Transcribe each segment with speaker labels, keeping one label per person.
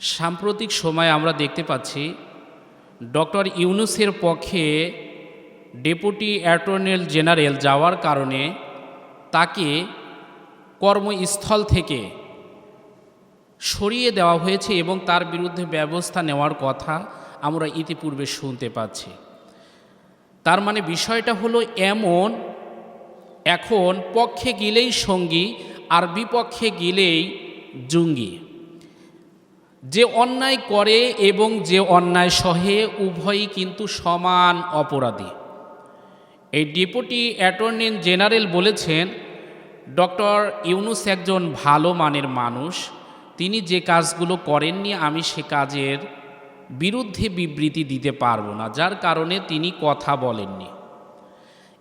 Speaker 1: সাম্প্রতিক সময়ে আমরা দেখতে পাচ্ছি, ডক্টর ইউনুসের পক্ষে ডেপুটি অ্যাটর্নেল জেনারেল যাওয়ার কারণে তাকে কর্মস্থল থেকে সরিয়ে দেওয়া হয়েছে এবং তার বিরুদ্ধে ব্যবস্থা নেওয়ার কথা আমরা ইতিপূর্বে শুনতে পাচ্ছি। তার মানে বিষয়টা হলো এমন, এখন পক্ষে গেলেই সঙ্গী আর বিপক্ষে গেলেই জুঙ্গি। যে অন্যায় করে এবং যে অন্যায় সহে উভয়ই কিন্তু সমান অপরাধী। এই ডেপুটি অ্যাটর্নি জেনারেল বলেছেন, ডক্টর ইউনুস একজন ভালো মানের মানুষ। তিনি যে কাজগুলো করেননি, আমি সে কাজের বিরুদ্ধে বিবৃতি দিতে পারব না, যার কারণে তিনি কথা বলেননি।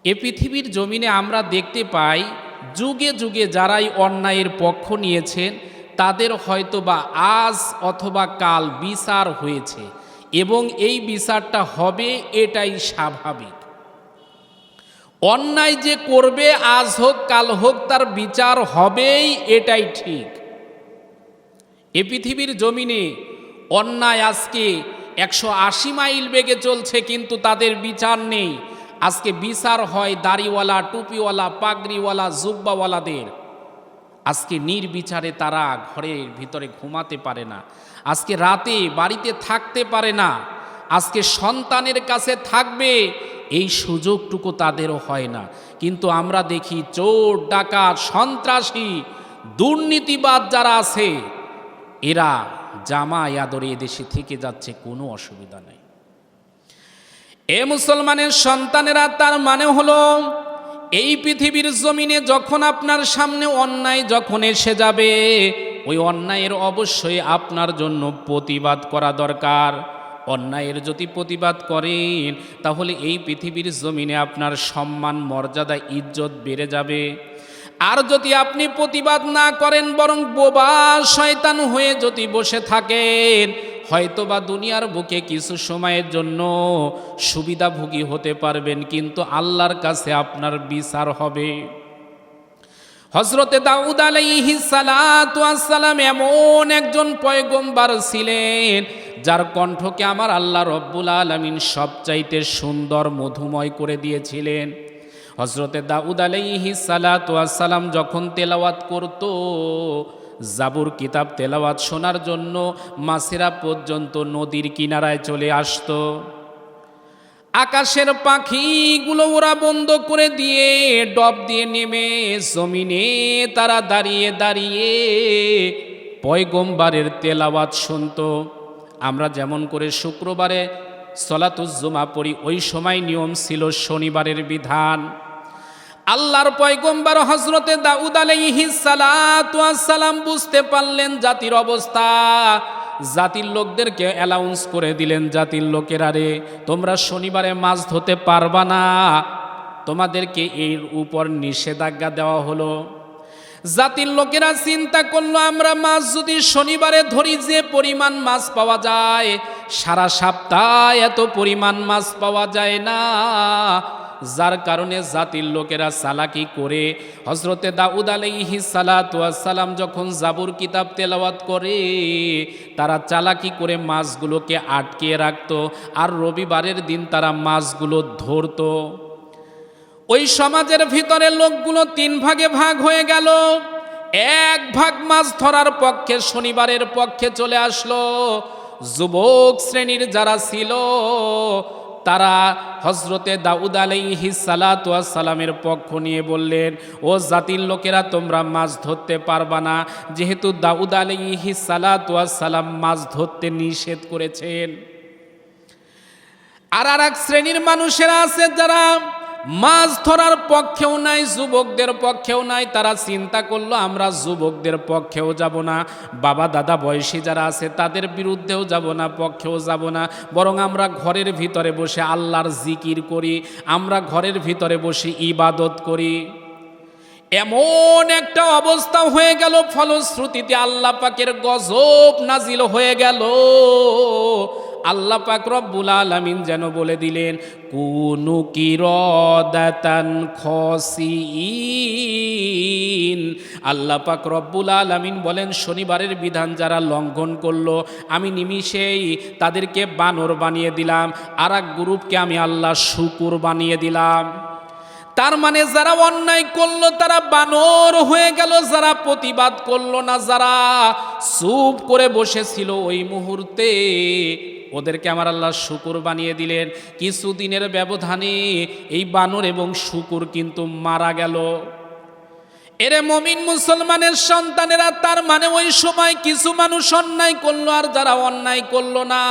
Speaker 1: এ পৃথিবীর জমিনে আমরা দেখতে পাই, যুগে যুগে যারাই অন্যায়ের পক্ষ নিয়েছেন তাদের হয়তো বা আজ অথবা কাল বিচার হয়েছে এবং এই বিচারটা হবে এটাই স্বাভাবিক। অন্যায় যে করবে আজ হোক, কাল হোক, তার বিচার হবেই এটাই ঠিক। এ পৃথিবীর জমিনে অন্যায় আজকে একশো আশি মাইল বেগে চলছে, কিন্তু তাদের বিচার নেই। আজকে বিচার হয় দাড়িওয়ালা, টুপিওয়ালা, পাগড়িওয়ালা, জুব্বাওয়ালাদের। আজকে নির্বিচারে তারা ঘরের ভিতরে ঘুমাতে পারে না। আজকে রাতে বাড়িতে থাকতে পারে না। আজকে সন্তানের কাছে থাকবে, এই সুযোগটুকু তাদেরও হয় না। কিন্তু আমরা দেখি চোর, ডাকাত, সন্ত্রাসী, দুর্নীতিবাদ যারা আছে, এরা জামা আদরে এদেশে থেকে যাচ্ছে, কোনো অসুবিধা নেই। এ মুসলমানের সন্তানেরা তার মানে হলো এই পৃথিবীর জমিনে যখন আপনার সামনে অন্যায় যখন এসে যাবে, ওই অন্যায়ের অবশ্যই আপনার জন্য প্রতিবাদ করা দরকার। অন্যায়ের যদি প্রতিবাদ করেন, তাহলে এই পৃথিবীর জমিনে আপনার সম্মান, মর্যাদা, ইজ্জত বেড়ে যাবে। আর যদি আপনি প্রতিবাদ না করেন, বরং বোবা শয়তান হয়ে যদি বসে থাকেন হয়তোবা দুনিয়ার বুকে কিছু সময়ের জন্য সুবিধাভোগী হতে পারবেন, কিন্তু আল্লাহর কাছে আপনার বিচার হবে। হজরতে দাউদ আলাইহিসালাম এমন একজন পয়গম্বার ছিলেন, যার কণ্ঠকে আমার আল্লাহ রব্বুল আলমিন সবচাইতে সুন্দর, মধুময় করে দিয়েছিলেন। হজরতে দাউদ আলাইহি সালাম যখন তেলাওয়াত করত জাবুর কিতাব তেলাওয়াত শোনার জন্য মাসেরা পর্যন্ত নদীর কিনারায় চলে আসতো। আকাশের পাখিগুলো ওরা বন্ধ করে দিয়ে ডব দিয়ে নেমে জমিনে তারা দাঁড়িয়ে দাঁড়িয়ে পয়গম্বারের তেলাওয়াত শুনত। আমরা যেমন করে শুক্রবারে সলাতুজ্জুমা পড়ি, ওই সময় নিয়ম ছিল শনিবারের বিধান। আল্লাহর পয়গম্বর হজরতে দাউদ সালাম বুঝতে পারলেন জাতির অবস্থা। জাতির লোকদেরকে অ্যালাউন্স করে দিলেন, জাতির লোকেরা রে, তোমরা শনিবারে মাছ ধরতে পারবা না। তোমাদেরকে এর উপর নিষেধাজ্ঞা দেওয়া হলো। জাতির লোকেরা চিন্তা করল, আমরা মাছ যদি শনিবারে ধরি, যে পরিমাণ মাছ পাওয়া যায়, সারা সপ্তাহ এত পরিমাণ মাছ পাওয়া যায় না। যার কারণে জাতির লোকেরা সালাকি করে। হজরতে দাউদ আলাইহি সালাম যখন জাবুর কিতাব তেলাওয়াত করে, তারা চালাকি করে মাছগুলোকে আটকে রাখত আর রবিবারের দিন তারা মাছগুলো ধরতো। ওই সমাজের ভিতরে লোকগুলো তিন ভাগে ভাগ হয়ে গেল। এক ভাগ মাছ ধরার পক্ষে শনিবারের পক্ষে চলে আসলো। যুবক শ্রেণির যারা ছিল তারা হজরতে দাউদ আলাইহি সালামের পক্ষ নিয়ে বললেন, ও জাতির লোকেরা, তোমরা মাছ ধরতে পারবা না। যেহেতু দাউদ আলাইহি সালাম মাছ ধরতে নিষেধ করেছেন। আর আর এক শ্রেণির মানুষেরা আছে যারা মাছ ধরার পক্ষেও নাই, যুবকদের পক্ষেও নাই। তারা চিন্তা করল, আমরা যুবকদের পক্ষেও যাব না। বাবা, দাদা, বয়সী যারা আছে, তাদের বিরুদ্ধেও যাব না, পক্ষেও যাব না। বরং আমরা ঘরের ভিতরে বসে আল্লাহর জিকির করি, আমরা ঘরের ভিতরে বসে ইবাদত করি। এমন একটা অবস্থা হয়ে গেল, ফলশ্রুতিতে আল্লাহ পাকের গজব নাজিল হয়ে গেল। আল্লাহ পাক রব্বুল আলামিন যেন বলে দিলেন, কুনু কিরদাতান খসিন আল্লাহ পাক রব্বুল আলামিন বলেন, শনিবারের বিধান যারা লঙ্ঘন করল, আমি নিমিষেই তাদেরকে বানর বানিয়ে দিলাম আর এক গ্রুপকে আমি আল্লাহ শুকুর বানিয়ে দিলাম। তার মানে যারা অন্যায় করল, তারা বানর হয়ে গেল, যারা প্রতিবাদ করল না, যারা চুপ করে বসেছিল ওই মুহূর্তে ওদেরকে আমার আল্লাহ শুকুর বানিয়ে দিলেন। কিছুদিনের ব্যবধানে এই বানর এবং শুকুর কিন্তু মারা গেল। এরে মমিন মুসলমানের সন্তানেরা, তার মানে ওই সময় কিছু মানুষ অন্যায় করল আর যারা অন্যায় করল না।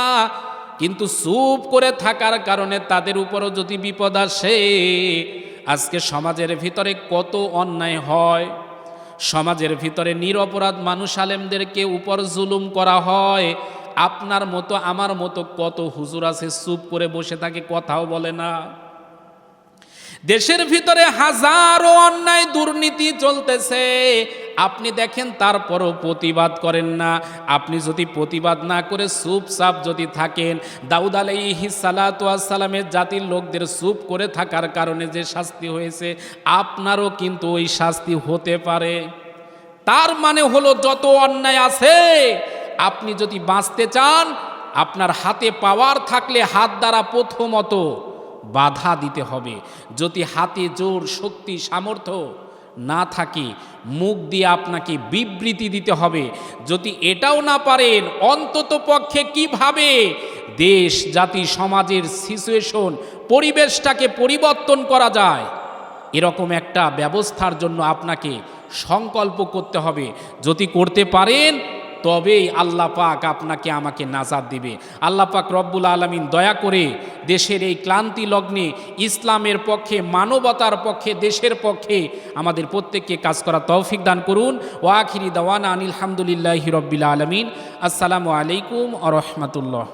Speaker 1: কিন্তু চুপ করে থাকার কারণে তাদের উপরও যদি বিপদ আসে, আজকে সমাজের ভিতরে কত অন্যায় হয়। সমাজের ভিতরে নিরপরাধ মানুষ আলেমদেরকে উপর জুলুম করা হয়। আপনার মতো, আমার মতো কত হুজুর আছে, চুপ করে বসে থাকে, কথাও বলে না। দেশের ভিতরে হাজারো অন্যায় দুর্নীতি চলতেছে। আপনি দেখেন, তারপরও প্রতিবাদ করেন না। আপনি যদি প্রতিবাদ না করে চুপচাপ যদি থাকেন, দাউদ আলাইহি সালামের জাতির লোকদের চুপ করে থাকার কারণে যে শাস্তি হয়েছে, আপনারও কিন্তু ওই শাস্তি হতে পারে। তার মানে হলো, যত অন্যায় আছে আপনি যদি বাঁচতে চান, আপনার হাতে পাওয়ার থাকলে হাত দ্বারা প্রথমত বাধা দিতে হবে। যদি হাতে জোর, শক্তি, সামর্থ্য না থাকে, মুখ দিয়ে আপনাকে বিবৃতি দিতে হবে। যদি এটাও না পারেন, অন্তত পক্ষে কীভাবে দেশ, জাতি, সমাজের সিচুয়েশন, পরিবেশটাকে পরিবর্তন করা যায়, এরকম একটা ব্যবস্থার জন্য আপনাকে সংকল্প করতে হবে। যদি করতে পারেন তবেই আল্লাহ পাক আপনাকে আমাকে নাজাদ দিবে। আল্লাহ পাক রব্বুল আলমিন দয়া করে দেশের এই ক্লান্তি লগ্নে ইসলামের পক্ষে, মানবতার পক্ষে, দেশের পক্ষে আমাদের প্রত্যেককে কাজ করা তৌফিক দান করুন। ওয়াখিরি দাওয়ানা আনিল হামদুলিল্লাহি রব্বিল আলমিন। আসসালামু আলাইকুম আ রহমতুল্লাহ।